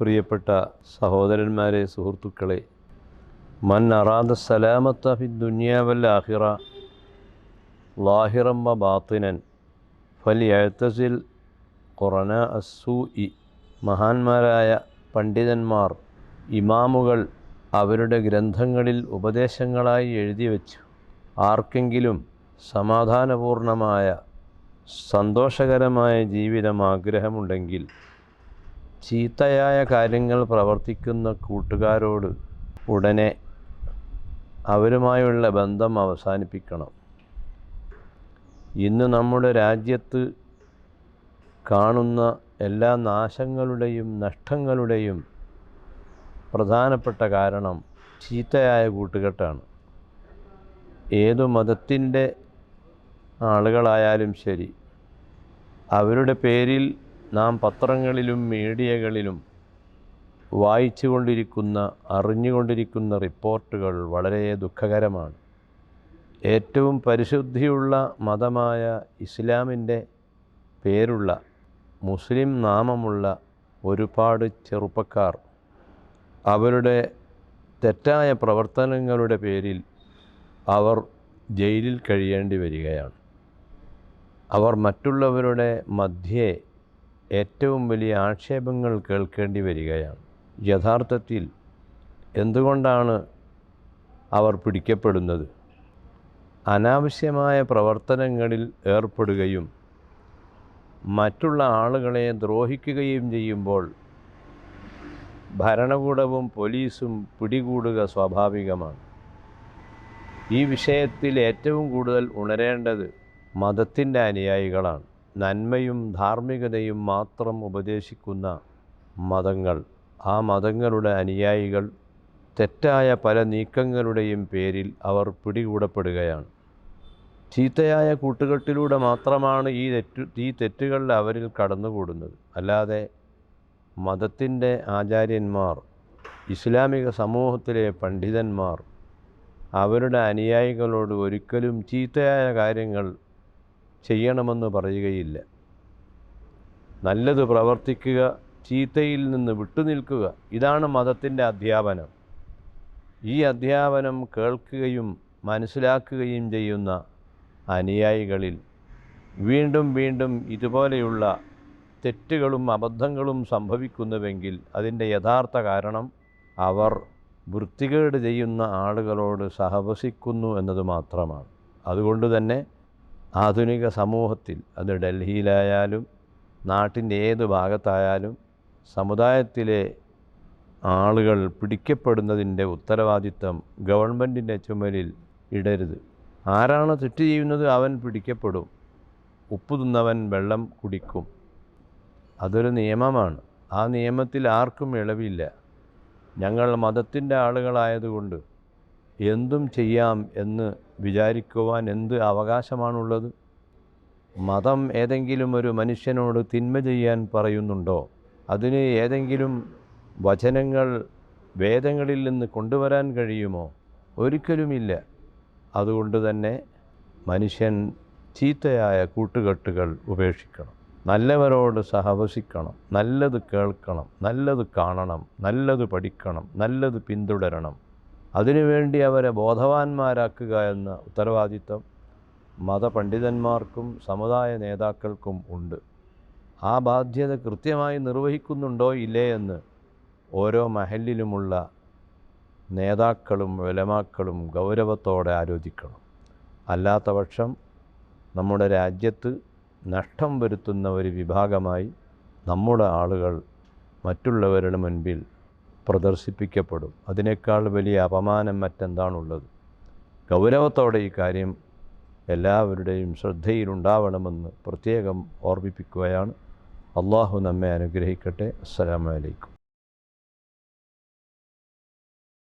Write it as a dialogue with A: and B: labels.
A: പ്രിയപ്പെട്ട സഹോദരന്മാരെ സുഹൃത്തുക്കളെ മൻ അറാദ സലാമത്ത ഫി ദുനിയാവൽ ആഹിറ ലാഹിറമ്മ ബാത്തിനൻ ഫൽ എഴുത്തസിൽ ഖുറന അസൂ ഇ മഹാന്മാരായ പണ്ഡിതന്മാർ ഇമാമുകൾ അവരുടെ ഗ്രന്ഥങ്ങളിൽ ഉപദേശങ്ങളായി എഴുതി വച്ചു. ആർക്കെങ്കിലും സമാധാനപൂർണമായ സന്തോഷകരമായ ജീവിതം ആഗ്രഹമുണ്ടെങ്കിൽ ചീത്തയായ കാര്യങ്ങൾ പ്രവർത്തിക്കുന്ന കൂട്ടുകാരോട് ഉടനെ അവരുമായുള്ള ബന്ധം അവസാനിപ്പിക്കണം. ഇന്ന് നമ്മുടെ രാജ്യത്ത് കാണുന്ന എല്ലാ നാശങ്ങളുടെയും നഷ്ടങ്ങളുടെയും പ്രധാനപ്പെട്ട കാരണം ചീത്തയായ കൂട്ടുകെട്ടാണ്. ഏതു മതത്തിന്റെ ആളുകളായാലും ശരി അവരുടെ പേരിൽ നാം പത്രങ്ങളിലും മീഡിയകളിലും വായിച്ചുകൊണ്ടിരിക്കുന്ന അറിഞ്ഞുകൊണ്ടിരിക്കുന്ന റിപ്പോർട്ടുകൾ വളരെ ദുഃഖകരമാണ്. ഏറ്റവും പരിശുദ്ധിയുള്ള മതമായ ഇസ്ലാമിന്റെ പേരുള്ള മുസ്ലിം നാമമുള്ള ഒരുപാട് ചെറുപ്പക്കാർ അവരുടെ തെറ്റായ പ്രവർത്തനങ്ങളുടെ പേരിൽ അവർ ജയിലിൽ കഴിയേണ്ടി വരികയാണ്. അവർ മറ്റുള്ളവരുടെ മധ്യേ ഏറ്റവും വലിയ ആക്ഷേപങ്ങൾ കേൾക്കേണ്ടി വരികയാണ്. യഥാർത്ഥത്തിൽ എന്തുകൊണ്ടാണ് അവർ പിടിക്കപ്പെടുന്നത്? അനാവശ്യമായ പ്രവർത്തനങ്ങളിൽ ഏർപ്പെടുകയും മറ്റുള്ള ആളുകളെ ദ്രോഹിക്കുകയും ചെയ്യുമ്പോൾ ഭരണകൂടവും പോലീസും പിടികൂടുക സ്വാഭാവികമാണ്. ഈ വിഷയത്തിൽ ഏറ്റവും കൂടുതൽ ഉണരേണ്ടത് മതത്തിന്റെ അനുയായികളാണ്. നന്മയും ധാർമ്മികതയും മാത്രം ഉപദേശിക്കുന്ന മതങ്ങൾ. ആ മതങ്ങളുടെ അനുയായികൾ തെറ്റായ പല നീക്കങ്ങളുടെയും പേരിൽ അവർ പിടികൂടപ്പെടുകയാണ്. ചീത്തയായ കൂട്ടുകെട്ടിലൂടെ മാത്രമാണ് ഈ തെറ്റു ഈ തെറ്റുകൾ അവരിൽ കടന്നുകൂടുന്നത്. അല്ലാതെ മതത്തിന്റെ ആചാര്യന്മാർ ഇസ്ലാമിക സമൂഹത്തിലെ പണ്ഡിതന്മാർ അവരുടെ അനുയായികളോട് ഒരിക്കലും ചീത്തയായ കാര്യങ്ങൾ ചെയ്യണമെന്ന് പറയുകയില്ല. നല്ലത് പ്രവർത്തിക്കുക ചീത്തയിൽ നിന്ന് വിട്ടുനിൽക്കുക ഇതാണ് മതത്തിന്റെ അധ്യാപനം. ഈ അധ്യാപനം കേൾക്കുകയും മനസ്സിലാക്കുകയും ചെയ്യുന്ന അനുയായികളിൽ വീണ്ടും വീണ്ടും ഇതുപോലെയുള്ള തെറ്റുകളും അബദ്ധങ്ങളും സംഭവിക്കുന്നുവെങ്കിൽ അതിന്റെ യഥാർത്ഥ കാരണം അവർ വൃത്തികേട് ചെയ്യുന്ന ആളുകളോട് സഹവസിക്കുന്നു എന്നത് മാത്രമാണ്. അതുകൊണ്ട് തന്നെ ആധുനിക സമൂഹത്തിൽ അത് ഡൽഹിയിലായാലും നാട്ടിന്റെ ഏത് ഭാഗത്തായാലും സമുദായത്തിലെ ആളുകൾ പിടിക്കപ്പെടുന്നതിന്റെ ഉത്തരവാദിത്തം ഗവൺമെന്റിന്റെ ചുമലിൽ ഇടരുത്. ആരാണ് തെറ്റ് ചെയ്യുന്നത് അവൻ പിടിക്കപ്പെടും. ഉപ്പ് തിന്നവൻ വെള്ളം കുടിക്കും. അതൊരു നിയമമാണ്. ആ നിയമത്തിൽ ആർക്കും ഇളവില്ല. ഞങ്ങൾ മതത്തിന്റെ ആളുകളായതുകൊണ്ട് എന്തും ചെയ്യാം എന്ന് വിചാരിക്കുവാൻ എന്ത് അവകാശമാണുള്ളത്? മതം ഏതെങ്കിലും ഒരു മനുഷ്യനോട് തിന്മ ചെയ്യാൻ പറയുന്നുണ്ടോ? അതിന് ഏതെങ്കിലും വചനങ്ങൾ വേദങ്ങളിൽ നിന്ന് കൊണ്ടുവരാൻ കഴിയുമോ? ഒരിക്കലുമില്ല. അതുകൊണ്ട് തന്നെ മനുഷ്യൻ ചീത്തയായ കൂട്ടുകെട്ടുകൾ ഉപേക്ഷിക്കണം. നല്ലവരോട് സഹവസിക്കണം. നല്ലത് കേൾക്കണം. നല്ലത് കാണണം. നല്ലത് പഠിക്കണം. നല്ലത് പിന്തുടരണം. അതിനുവേണ്ടി അവരെ ബോധവാന്മാരാക്കുക എന്ന ഉത്തരവാദിത്വം മതപണ്ഡിതന്മാർക്കും സമുദായ നേതാക്കൾക്കും ഉണ്ട്. ആ ബാധ്യത കൃത്യമായി നിർവഹിക്കുന്നുണ്ടോ ഇല്ലേ എന്ന് ഓരോ മഹലിലുമുള്ള നേതാക്കളും വിലമാക്കളും ഗൗരവത്തോടെ ആലോചിക്കണം. അല്ലാത്തപക്ഷം നമ്മുടെ രാജ്യത്ത് നഷ്ടം വരുത്തുന്ന ഒരു വിഭാഗമായി നമ്മുടെ ആളുകൾ മറ്റുള്ളവരുടെ മുൻപിൽ പ്രദർശിപ്പിക്കപ്പെടും. അതിനേക്കാൾ വലിയ അപമാനം മറ്റെന്താണുള്ളത്? ഗൗരവത്തോടെ ഈ കാര്യം എല്ലാവരുടെയും ശ്രദ്ധയിലുണ്ടാവണമെന്ന് പ്രത്യേകം ഓർമ്മിപ്പിക്കുകയാണ്. അള്ളാഹു നമ്മെ അനുഗ്രഹിക്കട്ടെ. അസ്സലാമു അലൈക്കും.